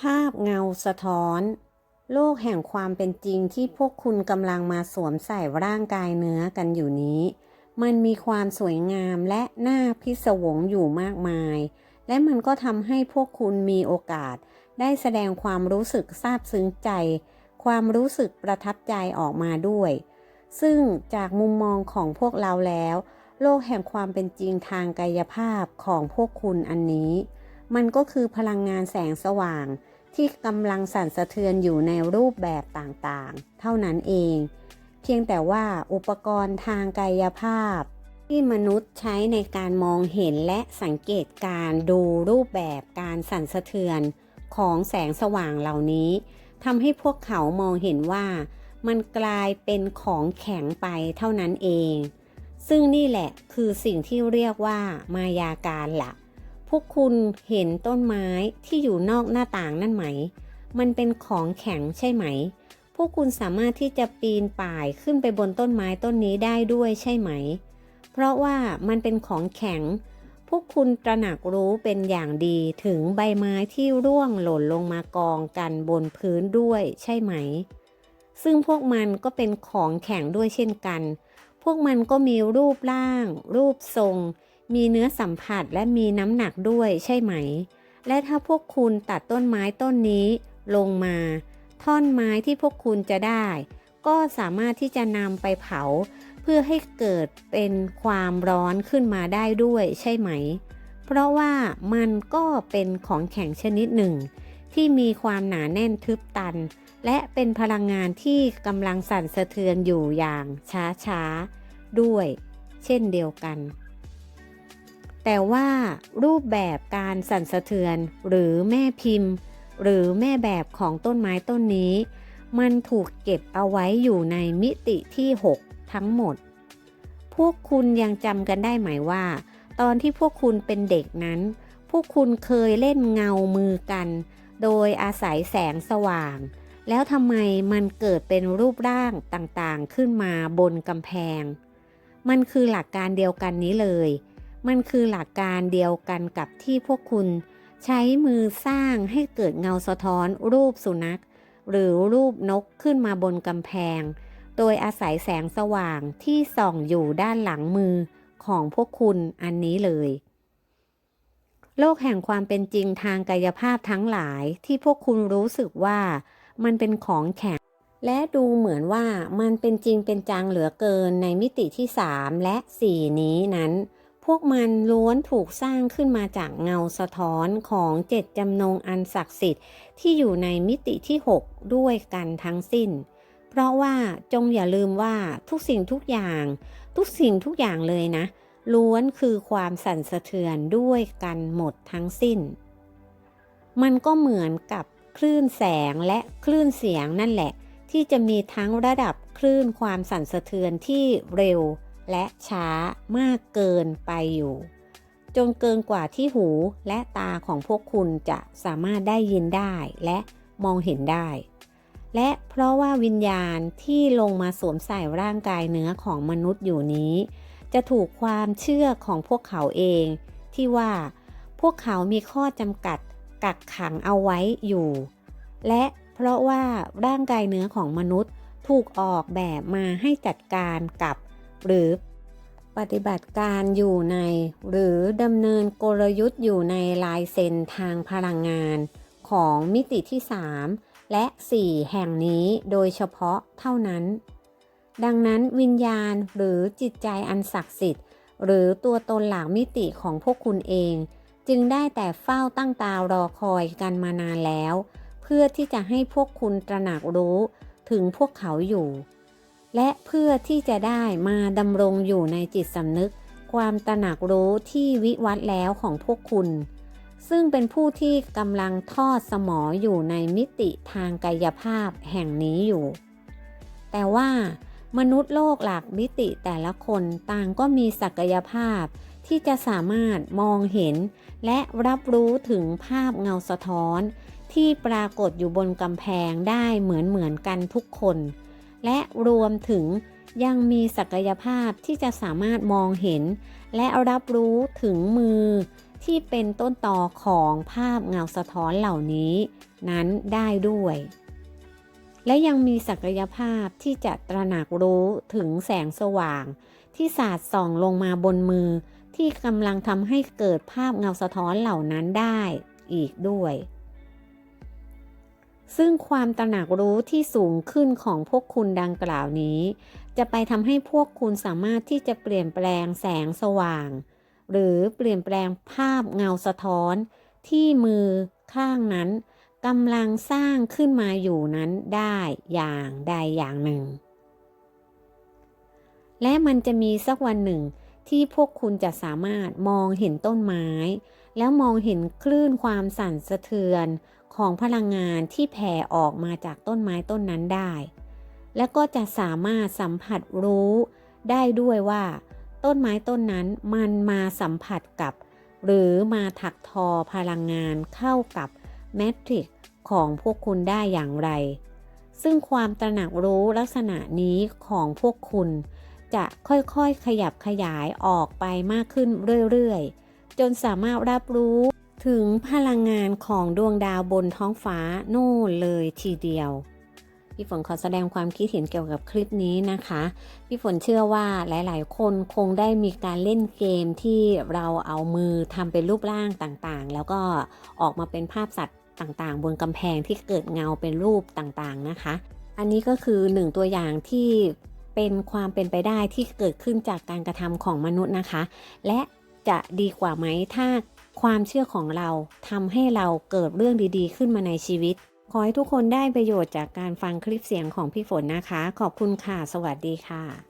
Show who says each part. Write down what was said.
Speaker 1: ภาพเงาสะท้อน โลกแห่งความเป็นจริงที่พวกคุณกำลังมาสวมใส่ร่างกายเนื้อกันอยู่นี้ มันมีความสวยงามและน่าพิศวงอยู่มากมาย และมันก็ทำให้พวกคุณมีโอกาส ได้แสดงความรู้สึกซาบซึ้งใจ ความรู้สึกประทับใจออกมาด้วย ซึ่งจากมุมมองของพวกเราแล้ว โลกแห่งความเป็นจริงทางกายภาพของพวกคุณอันนี้ มันก็คือพลังงานแสงสว่าง ที่กำลังสั่นสะเทือนอยู่ในรูปแบบต่างๆ เท่านั้นเอง เพียงแต่ว่าอุปกรณ์ทางกายภาพ ที่มนุษย์ใช้ในการมองเห็นและสังเกตการดูรูปแบบการสั่นสะเทือนของแสงสว่างเหล่านี้ทำให้พวกเขามองเห็นว่ามันกลายเป็นของแข็งไปเท่านั้นเอง ซึ่งนี่แหละคือสิ่งที่เรียกว่ามายาการละ่ะ พวกคุณเห็นต้นไม้ที่อยู่นอกหน้าต่างนั่นไหม มันเป็นของแข็งใช่ไหม พวกคุณสามารถที่จะปีนป่ายขึ้นไปบนต้นไม้ต้นนี้ได้ด้วยใช่ไหม เพราะว่ามันเป็นของแข็ง พวกคุณตระหนักรู้เป็นอย่างดีถึงใบไม้ที่ร่วงหล่นลงมากองกันบนพื้นด้วยใช่ไหม ซึ่งพวกมันก็เป็นของแข็งด้วยเช่นกัน พวกมันก็มีรูปร่าง รูปทรง มีเนื้อสัมผัสและมีน้ำหนักด้วยใช่ไหม และถ้าพวกคุณตัดต้นไม้ต้นนี้ลงมา ท่อนไม้ที่พวกคุณจะได้ ก็สามารถที่จะนำไปเผา เพื่อให้เกิดเป็นความร้อนขึ้นมาได้ด้วยใช่ไหม เพราะว่ามันก็เป็นของแข็งชนิดหนึ่ง ที่มีความหนาแน่นทึบตัน และเป็นพลังงานที่กำลังสั่นสะเทือนอยู่อย่างช้าๆด้วย เช่นเดียวกัน แต่ว่ารูปแบบการสั่นสะเทือนหรือแม่พิมพ์ หรือแม่แบบของต้นไม้ต้นนี้ มันถูกเก็บเอาไว้อยู่ในมิติที่ 6 ทั้งหมด พวกคุณยังจำกันได้ไหมว่า ตอนที่พวกคุณเป็นเด็กนั้น พวกคุณเคยเล่นเงามือกัน โดยอาศัยแสงสว่าง แล้วทำไมมันเกิดเป็นรูปร่างต่างๆขึ้นมาบนกำแพง มันคือหลักการเดียวกันนี้เลย มันคือหลักการเดียวกันกับที่พวกคุณ ใช้มือสร้างให้เกิดเงาสะท้อนรูปสุนัข หรือรูปนกขึ้นมาบนกำแพง โดยอาศัยแสงสว่างที่ส่องอยู่ด้านหลังมือของพวกคุณอันนี้เลย โลกแห่งความเป็นจริงทางกายภาพทั้งหลายที่พวกคุณรู้สึกว่ามันเป็นของแข็ง และดูเหมือนว่ามันเป็นจริงเป็นจังเหลือเกินในมิติที่ 3 และ 4 นี้นั้น วกมันล้วนถูกสร้างขึ้นมาจากเงาสะท้อนของเจ็ดจำนงอันศักดิ์สิทธิ์ที่อยู่ในมิติที่6ด้วยกันทั้งสิ้น เพราะว่าจงอย่าลืมว่าทุกสิ่งทุกอย่าง ทุกสิ่งทุกอย่างเลยนะ ล้วนคือความสั่นสะเทือนด้วยกันหมดทั้งสิ้น มันก็เหมือนกับคลื่นแสงและคลื่นเสียงนั่นแหละ ที่จะมีทั้งระดับคลื่นความสั่นสะเทือนที่เร็ว และช้ามากเกินไปอยู่ จนเกินกว่าที่หูและตาของพวกคุณจะสามารถได้ยินได้และมองเห็นได้ และเพราะว่าวิญญาณที่ลงมาสวมใส่ร่างกายเนื้อของมนุษย์อยู่นี้ จะถูกความเชื่อของพวกเขาเอง ที่ว่าพวกเขามีข้อจำกัดกักขังเอาไว้อยู่ และเพราะว่าร่างกายเนื้อของมนุษย์ถูกออกแบบมาให้จัดการกับ หรือปฏิบัติการอยู่ใน หรือดำเนินกลยุทธ์อยู่ในลายเซ็นทางพลังงานของมิติที่ 3 และ 4 แห่งนี้โดยเฉพาะเท่านั้น ดังนั้นวิญญาณหรือจิตใจอันศักดิ์สิทธิ์ หรือตัวตนหลักมิติของพวกคุณเอง จึงได้แต่เฝ้าตั้งตารอคอยกันมานานแล้ว เพื่อที่จะให้พวกคุณตระหนักรู้ถึงพวกเขาอยู่ และเพื่อที่จะได้มาดำรงอยู่ในจิตสำนึก ความตระหนักรู้ที่วิวัฒแล้วของพวกคุณ ซึ่งเป็นผู้ที่กำลังทอดสมออยู่ในมิติทางกายภาพแห่งนี้อยู่ แต่ว่ามนุษย์โลกหลักมิติแต่ละคนต่างก็มีศักยภาพที่จะสามารถมองเห็น และรับรู้ถึงภาพเงาสะท้อน ที่ปรากฏอยู่บนกำแพงได้เหมือนเหมือนกันทุกคน และรวมถึงยังมีศักยภาพที่จะสามารถมองเห็น และรับรู้ถึงมือที่เป็นต้นตอของภาพเงาสะท้อนเหล่านี้ นั้นได้ด้วย และยังมีศักยภาพที่จะตระหนักรู้ถึงแสงสว่าง ที่สาดส่องลงมาบนมือ ที่กำลังทำให้เกิดภาพเงาสะท้อนเหล่านั้นได้อีกด้วย ซึ่งความตระหนักรู้ที่สูงขึ้นของพวกคุณดังกล่าวนี้ จะไปทำให้พวกคุณสามารถที่จะเปลี่ยนแปลงแสงสว่าง หรือเปลี่ยนแปลงภาพเงาสะท้อน ที่มือข้างนั้นกำลังสร้างขึ้นมาอยู่นั้นได้อย่างใดอย่างหนึ่ง และมันจะมีสักวันหนึ่งที่พวกคุณจะสามารถมองเห็นต้นไม้ แล้วมองเห็นคลื่นความสั่นสะเทือน ของพลังงานที่แผ่ออกมาจากต้นไม้ต้นนั้นได้ และก็จะสามารถสัมผัสรู้ได้ด้วยว่า ต้นไม้ต้นนั้นมันมาสัมผัสกับ หรือมาถักทอพลังงานเข้ากับแมทริกของพวกคุณได้อย่างไร ซึ่งความตระหนักรู้ลักษณะนี้ของพวกคุณ จะค่อยๆขยับขยายออกไปมากขึ้นเรื่อยๆ จนสามารถรับรู้ ถึงพลังงานของดวงดาวบนท้องฟ้าโน่นเลยทีเดียว พี่ฝนขอแสดงความคิดเห็นเกี่ยวกับคลิปนี้นะคะ พี่ฝนเชื่อว่าหลาย ๆ คนคงได้มีการเล่นเกมที่เราเอามือทำเป็นรูปร่างต่างๆ แล้วก็ออกมาเป็นภาพสัตว์ต่างๆ บนกำแพงที่เกิดเงาเป็นรูปต่างๆนะคะ อันนี้ก็คือหนึ่งตัวอย่างที่เป็นความเป็นไปได้ที่เกิดขึ้นจากการกระทำของมนุษย์นะคะ และจะดีกว่าไหมถ้า ความเชื่อของเราทำให้เราเกิดเรื่องดีๆ ขึ้นมาในชีวิต ขอให้ทุกคนได้ประโยชน์จากการฟังคลิปเสียงของพี่ฝนนะคะ ขอบคุณค่ะ สวัสดีค่ะ